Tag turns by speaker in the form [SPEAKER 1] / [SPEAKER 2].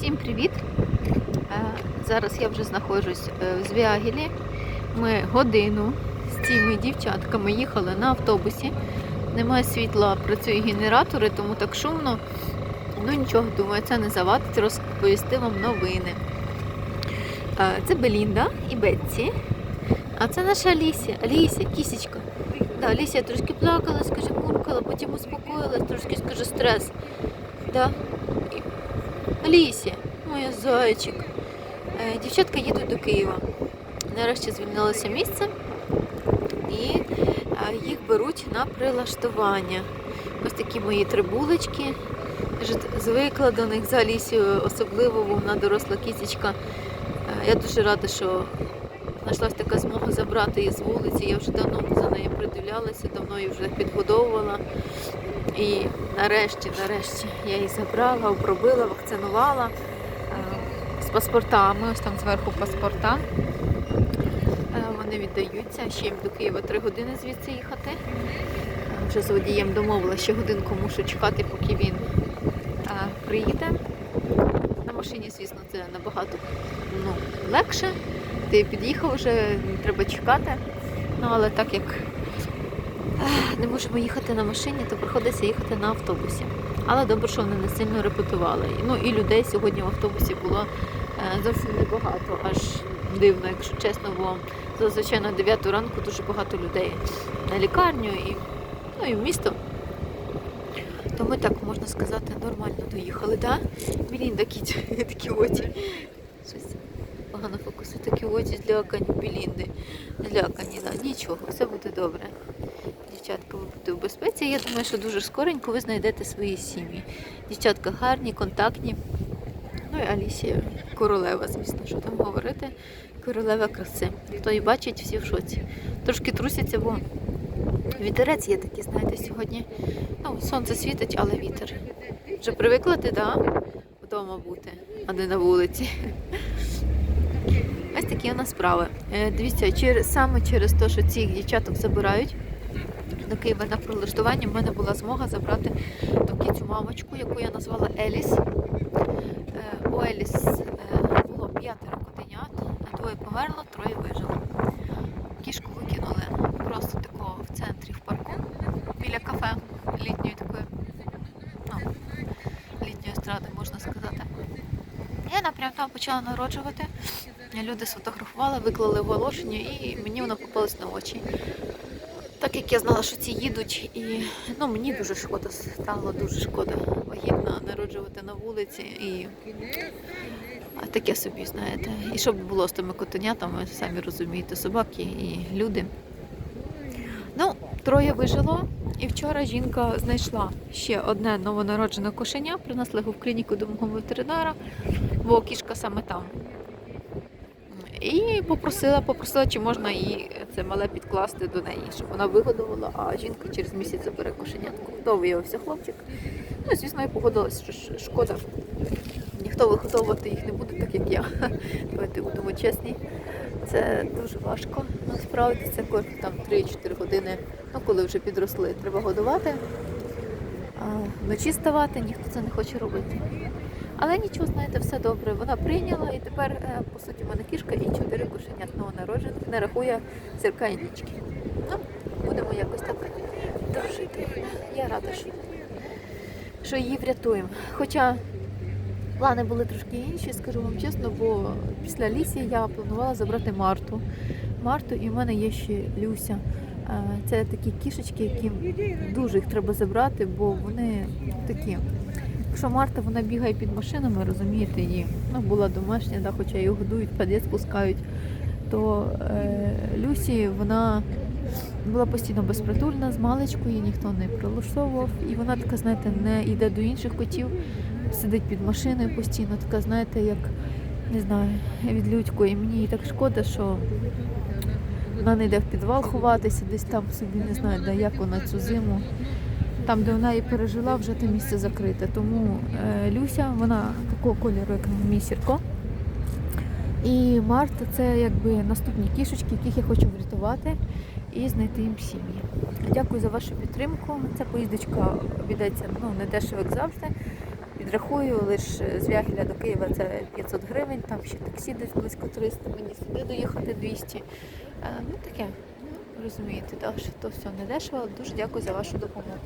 [SPEAKER 1] Всім привіт! Е, Зараз я вже знаходжусь е, в Звягілі. Ми годину з цими дівчатками їхали на автобусі. Немає світла, працюють генератори, тому так шумно. Ну нічого, думаю, це не завадить розповісти вам новини. Е, Це Белінда і Бетці. А це наша Алісія. Алісія, кісечка. Да, Алісія трошки плакала, скаже, муркала, потім успокоїлась, трошки скаже стрес. Да? Алісія, моя зайчик. Е, Дівчатка їдуть до Києва. Нарешті звільнилося місце і е, їх беруть на прилаштування. Ось такі мої трибулочки. Звикла до них за Алісію, особливо, вона доросла кісечка. Е, Я дуже рада, що знайшлася така змога забрати її з вулиці. Я вже давно за нею придивлялася, давно її вже підгодовувала. І нарешті, нарешті я її забрала, обробила, вакцинувала е, з паспортами. Ось там зверху паспорта. Е, Вони віддаються. Ще їм до Києва три години звідси їхати. Вже з водієм домовила, що годинку мушу чекати, поки він е, приїде. Машині, звісно, це набагато ну, легше. Ти під'їхав вже, не треба чекати. Ну, але так як не можемо їхати на машині, то приходиться їхати на автобусі. Але добре, що вони не сильно репетували. Ну і людей сьогодні в автобусі було е, зовсім небагато, аж дивно, якщо чесно, бо зазвичай на 9 ранку дуже багато людей на лікарню і, ну, і в місто. То ми так можна сказати нормально доїхали. Да? Білінда кіть, такі очі. Погано фокусує, такі очі злякані білінди. Злякані, да. нічого, все буде добре дівчатка, ви будете в безпеці. Я думаю, що дуже скоренько ви знайдете свої сім'ї. Дівчатка гарні, контактні. Ну і Алісія королева, звісно, що там говорити. Королева краси. Хто її бачить, всі в шоці. Трошки трусяться, бо вітерець є такий, знаєте, сьогодні. Ну, сонце світить, але вітер. Вже привикла ти, да? Вдома бути, а не на вулиці. Ось такі у нас справи. Е, Дивіться, саме через те, що цих дівчаток забирають до Києва на прилаштування, в мене була змога забрати таку цю мамочку, яку я назвала Еліс. Е, У Еліс е, було п'ятеро котенят, двоє померло, троє Я вона там почала народжувати. Люди сфотографували, виклали оголошення і мені воно попалось на очі. Так як я знала, що ці їдуть, і ну, мені дуже шкода стало, дуже шкода вагітна народжувати на вулиці. І а таке собі, знаєте. І що б було з тими котенятами, самі розумієте, собаки і люди. Ну, троє вижило, і вчора жінка знайшла ще одне новонароджене кошеня, принесли його в клініку до мого ветеринара, бо кішка саме там. І попросила, попросила, чи можна їй це мале підкласти до неї, щоб вона вигодувала, а жінка через місяць забере кошенятку. То виявився хлопчик. Ну, звісно, я погодилася, що шкода. Ніхто вигодовувати їх не буде, так як я. Давайте будемо чесні. Це дуже важко. Насправді це кожні там 3-4 години, ну коли вже підросли, треба годувати. Вночі ставати ніхто це не хоче робити. Але нічого, знаєте, все добре. Вона прийняла і тепер, е, по суті, в мене кішка і чотири кошенят новонароджених не рахує сірка і. Ну, будемо якось так дружити. Я рада, що, що її врятуємо. Хоча плани були трошки інші, скажу вам чесно, бо після лісі я планувала забрати Марту. Марту і в мене є ще Люся. Е, Це такі кішечки, які дуже їх треба забрати, бо вони такі. Якщо Марта вона бігає під машинами, розумієте, її ну, була домашня, да, хоча її годують, під'їзд пускають, то е, Люсі вона була постійно безпритульна, з маличку, її ніхто не прилаштовував. І вона така, знаєте, не йде до інших котів, сидить під машиною постійно, така, знаєте, як не знаю, від людько. І мені так шкода, що вона не йде в підвал ховатися, десь там собі не знаю, де, як вона цю зиму там, де вона і пережила, вже те місце закрите. Тому е, Люся, вона такого кольору, як мій сірко. І Марта це якби наступні кішечки, яких я хочу врятувати і знайти їм сім'ї. Дякую за вашу підтримку. Ця поїздочка обійдеться ну, не дешево, як завжди. Підрахую, лише з Вягіля до Києва це 500 гривень, там ще таксі десь близько 300, мені сюди доїхати 200. Е, Ну таке, ну, розумієте, так, що то все не дешево. Дуже дякую за вашу допомогу.